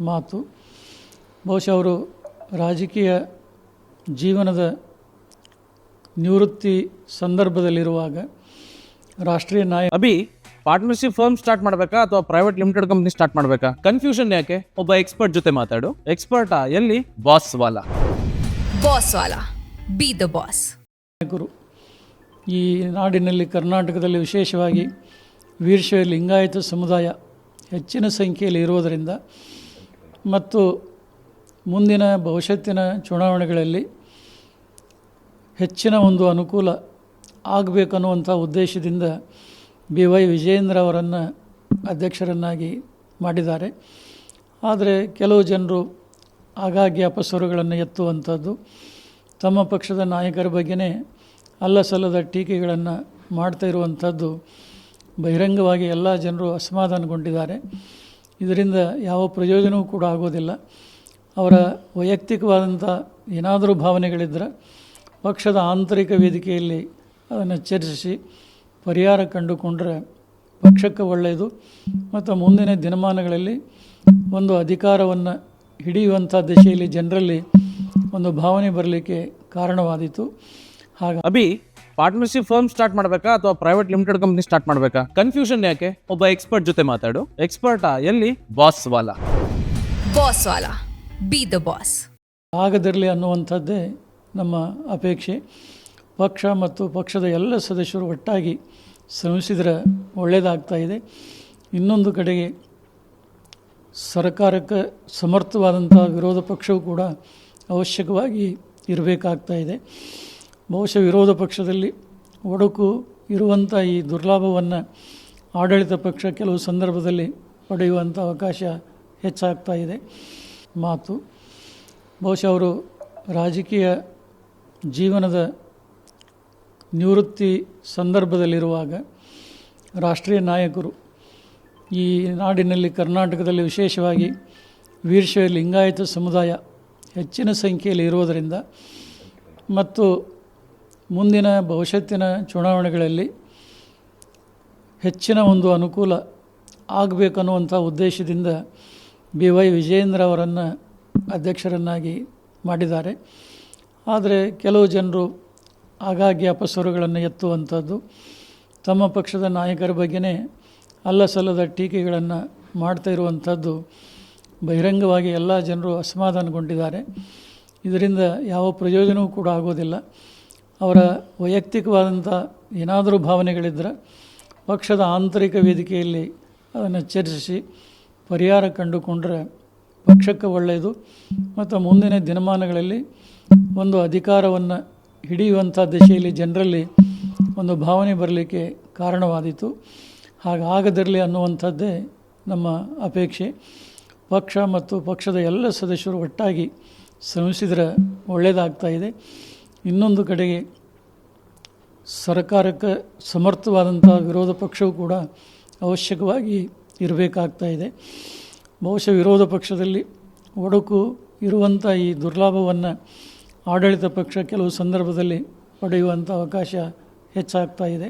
ಮಾತು. ಬಹುಶಃ ಅವರು ರಾಜಕೀಯ ಜೀವನದ ನಿವೃತ್ತಿ ಸಂದರ್ಭದಲ್ಲಿರುವಾಗ ರಾಷ್ಟ್ರೀಯ ನಾಯಕ ಅಭಿ ಪಾರ್ಟ್ನರ್ಶಿಪ್ ಫರ್ಮ್ ಸ್ಟಾರ್ಟ್ ಮಾಡಬೇಕಾ ಅಥವಾ ಪ್ರೈವೇಟ್ ಲಿಮಿಟೆಡ್ ಕಂಪ್ನಿ ಸ್ಟಾರ್ಟ್ ಮಾಡಬೇಕಾ? ಕನ್ಫ್ಯೂಷನ್ ಯಾಕೆ? ಒಬ್ಬ ಎಕ್ಸ್ಪರ್ಟ್ ಜೊತೆ ಮಾತಾಡು. ಎಕ್ಸ್ಪರ್ಟಾ ಎಲ್ಲಿ? ಬಾಸ್ ವಾಲಾ. ಬಾಸ್ ವಾಲಾ. ಬಿ ದ ಬಾಸ್ ನಾಯಕರು ಈ ನಾಡಿನಲ್ಲಿ ಕರ್ನಾಟಕದಲ್ಲಿ ವಿಶೇಷವಾಗಿ ವೀರಶೈವ ಲಿಂಗಾಯತ ಸಮುದಾಯ ಹೆಚ್ಚಿನ ಸಂಖ್ಯೆಯಲ್ಲಿ ಇರುವುದರಿಂದ ಮತ್ತು ಮುಂದಿನ ಭವಿಷ್ಯತ್ತಿನ ಚುನಾವಣೆಗಳಲ್ಲಿ ಹೆಚ್ಚಿನ ಒಂದು ಅನುಕೂಲ ಆಗಬೇಕನ್ನುವಂಥ ಉದ್ದೇಶದಿಂದ ಬಿ ವೈ ವಿಜಯೇಂದ್ರ ಅವರನ್ನು ಅಧ್ಯಕ್ಷರನ್ನಾಗಿ ಮಾಡಿದ್ದಾರೆ. ಆದರೆ ಕೆಲವು ಜನರು ಆಗಾಗ್ಗೆ ಅಪಸ್ವರಗಳನ್ನು ಎತ್ತುವಂಥದ್ದು ತಮ್ಮ ಪಕ್ಷದ ನಾಯಕರ ಬಗ್ಗೆನೇ ಅಲ್ಲಸಲ್ಲದ ಟೀಕೆಗಳನ್ನು ಮಾಡ್ತಾ ಇರುವಂಥದ್ದು ಬಹಿರಂಗವಾಗಿ ಎಲ್ಲ ಜನರು ಅಸಮಾಧಾನಗೊಂಡಿದ್ದಾರೆ. ಇದರಿಂದ ಯಾವ ಪ್ರಯೋಜನವೂ ಕೂಡ ಆಗೋದಿಲ್ಲ. ಅವರ ವೈಯಕ್ತಿಕವಾದಂಥ ಏನಾದರೂ ಭಾವನೆಗಳಿದ್ದರೆ ಪಕ್ಷದ ಆಂತರಿಕ ವೇದಿಕೆಯಲ್ಲಿ ಅದನ್ನು ಚರ್ಚಿಸಿ ಪರಿಹಾರ ಕಂಡುಕೊಂಡರೆ ಪಕ್ಷಕ್ಕೆ ಒಳ್ಳೆಯದು. ಮತ್ತು ಮುಂದಿನ ದಿನಮಾನಗಳಲ್ಲಿ ಒಂದು ಅಧಿಕಾರವನ್ನು ಹಿಡಿಯುವಂಥ ದಿಶೆಯಲ್ಲಿ ಜನರಲ್ಲಿ ಒಂದು ಭಾವನೆ ಬರಲಿಕ್ಕೆ ಕಾರಣವಾದೀತು. ಹಾಗ ಅಭಿ ಪಾರ್ಟ್ನರ್ಶಿಪ್ ಫರ್ಮ್ ಸ್ಟಾರ್ಟ್ ಮಾಡಬೇಕಾ ಅಥವಾ ಪ್ರೈವೇಟ್ ಲಿಮಿಟೆಡ್ ಕಂಪನಿ ಸ್ಟಾರ್ಟ್ ಮಾಡಬೇಕಾ? ಕನ್ಫ್ಯೂಷನ್ ಯಾಕೆ? ಒಬ್ಬ ಎಕ್ಸ್ಪರ್ಟ್ ಜೊತೆ ಮಾತಾಡು. ಎಕ್ಸ್ಪರ್ಟಾ ಎಲ್ಲಿ? ಬಾಸ್ ವಾಲಾ ಬಾಸ್ ವಾಲಾ ಬಿ ದ ಬಾಸ್ ಆಗದಿರಲಿ ಅನ್ನುವಂಥದ್ದೇ ನಮ್ಮ ಅಪೇಕ್ಷೆ. ಪಕ್ಷ ಮತ್ತು ಪಕ್ಷದ ಎಲ್ಲ ಸದಸ್ಯರು ಒಟ್ಟಾಗಿ ಶ್ರಮಿಸಿದರೆ ಒಳ್ಳೆಯದಾಗ್ತಾ ಇದೆ. ಇನ್ನೊಂದು ಕಡೆಗೆ ಸರ್ಕಾರಕ್ಕೆ ಸಮರ್ಥವಾದಂಥ ವಿರೋಧ ಪಕ್ಷವು ಕೂಡ ಅವಶ್ಯಕವಾಗಿ ಇರಬೇಕಾಗ್ತಾ ಇದೆ. ಬಹುಶಃ ವಿರೋಧ ಪಕ್ಷದಲ್ಲಿ ಒಡಕು ಇರುವಂಥ ಈ ದುರ್ಲಾಭವನ್ನು ಆಡಳಿತ ಪಕ್ಷ ಕೆಲವು ಸಂದರ್ಭದಲ್ಲಿ ಪಡೆಯುವಂಥ ಅವಕಾಶ ಹೆಚ್ಚಾಗ್ತಾ ಇದೆ. ಮಾತು. ಬಹುಶಃ ಅವರು ರಾಜಕೀಯ ಜೀವನದ ನಿವೃತ್ತಿ ಸಂದರ್ಭದಲ್ಲಿರುವಾಗ ರಾಷ್ಟ್ರೀಯ ನಾಯಕರು ಈ ನಾಡಿನಲ್ಲಿ ಕರ್ನಾಟಕದಲ್ಲಿ ವಿಶೇಷವಾಗಿ ವೀರಶೈವ ಲಿಂಗಾಯತ ಸಮುದಾಯ ಹೆಚ್ಚಿನ ಸಂಖ್ಯೆಯಲ್ಲಿ ಇರುವುದರಿಂದ ಮತ್ತು ಮುಂದಿನ ಭವಿಷ್ಯತ್ತಿನ ಚುನಾವಣೆಗಳಲ್ಲಿ ಹೆಚ್ಚಿನ ಒಂದು ಅನುಕೂಲ ಆಗಬೇಕನ್ನುವಂಥ ಉದ್ದೇಶದಿಂದ ಬಿ ವೈ ವಿಜಯೇಂದ್ರ ಅವರನ್ನು ಅಧ್ಯಕ್ಷರನ್ನಾಗಿ ಮಾಡಿದ್ದಾರೆ. ಆದರೆ ಕೆಲವು ಜನರು ಆಗಾಗ್ಗೆ ಅಪಸ್ವರಗಳನ್ನು ಎತ್ತುವಂಥದ್ದು, ತಮ್ಮ ಪಕ್ಷದ ನಾಯಕರ ಬಗ್ಗೆನೇ ಅಲ್ಲಸಲ್ಲದ ಟೀಕೆಗಳನ್ನು ಮಾಡ್ತಾ ಇರುವಂಥದ್ದು ಬಹಿರಂಗವಾಗಿ ಎಲ್ಲ ಜನರು ಅಸಮಾಧಾನಗೊಂಡಿದ್ದಾರೆ. ಇದರಿಂದ ಯಾವ ಪ್ರಯೋಜನವೂ ಕೂಡ ಆಗೋದಿಲ್ಲ. ಅವರ ವೈಯಕ್ತಿಕವಾದಂಥ ಏನಾದರೂ ಭಾವನೆಗಳಿದ್ದರೆ ಪಕ್ಷದ ಆಂತರಿಕ ವೇದಿಕೆಯಲ್ಲಿ ಅದನ್ನು ಚರ್ಚಿಸಿ ಪರಿಹಾರ ಕಂಡುಕೊಂಡರೆ ಪಕ್ಷಕ್ಕೆ ಒಳ್ಳೆಯದು. ಮತ್ತು ಮುಂದಿನ ದಿನಮಾನಗಳಲ್ಲಿ ಒಂದು ಅಧಿಕಾರವನ್ನು ಹಿಡಿಯುವಂಥ ದಿಶೆಯಲ್ಲಿ ಜನರಲ್ಲಿ ಒಂದು ಭಾವನೆ ಬರಲಿಕ್ಕೆ ಕಾರಣವಾದೀತು. ಹಾಗಾಗದಿರಲಿ ಅನ್ನುವಂಥದ್ದೇ ನಮ್ಮ ಅಪೇಕ್ಷೆ. ಪಕ್ಷ ಮತ್ತು ಪಕ್ಷದ ಎಲ್ಲ ಸದಸ್ಯರು ಒಟ್ಟಾಗಿ ಶ್ರಮಿಸಿದರೆ ಒಳ್ಳೆಯದಾಗ್ತಾ ಇದೆ. ಇನ್ನೊಂದು ಕಡೆಗೆ ಸರ್ಕಾರಕ್ಕೆ ಸಮರ್ಥವಾದಂಥ ವಿರೋಧ ಪಕ್ಷವು ಕೂಡ ಅವಶ್ಯಕವಾಗಿ ಇರಬೇಕಾಗ್ತಾ ಇದೆ. ಬಹುಶಃ ವಿರೋಧ ಪಕ್ಷದಲ್ಲಿ ಒಡಕು ಇರುವಂಥ ಈ ದುರ್ಲಾಭವನ್ನು ಆಡಳಿತ ಪಕ್ಷ ಕೆಲವು ಸಂದರ್ಭದಲ್ಲಿ ಪಡೆಯುವಂಥ ಅವಕಾಶ ಹೆಚ್ಚಾಗ್ತಾ ಇದೆ.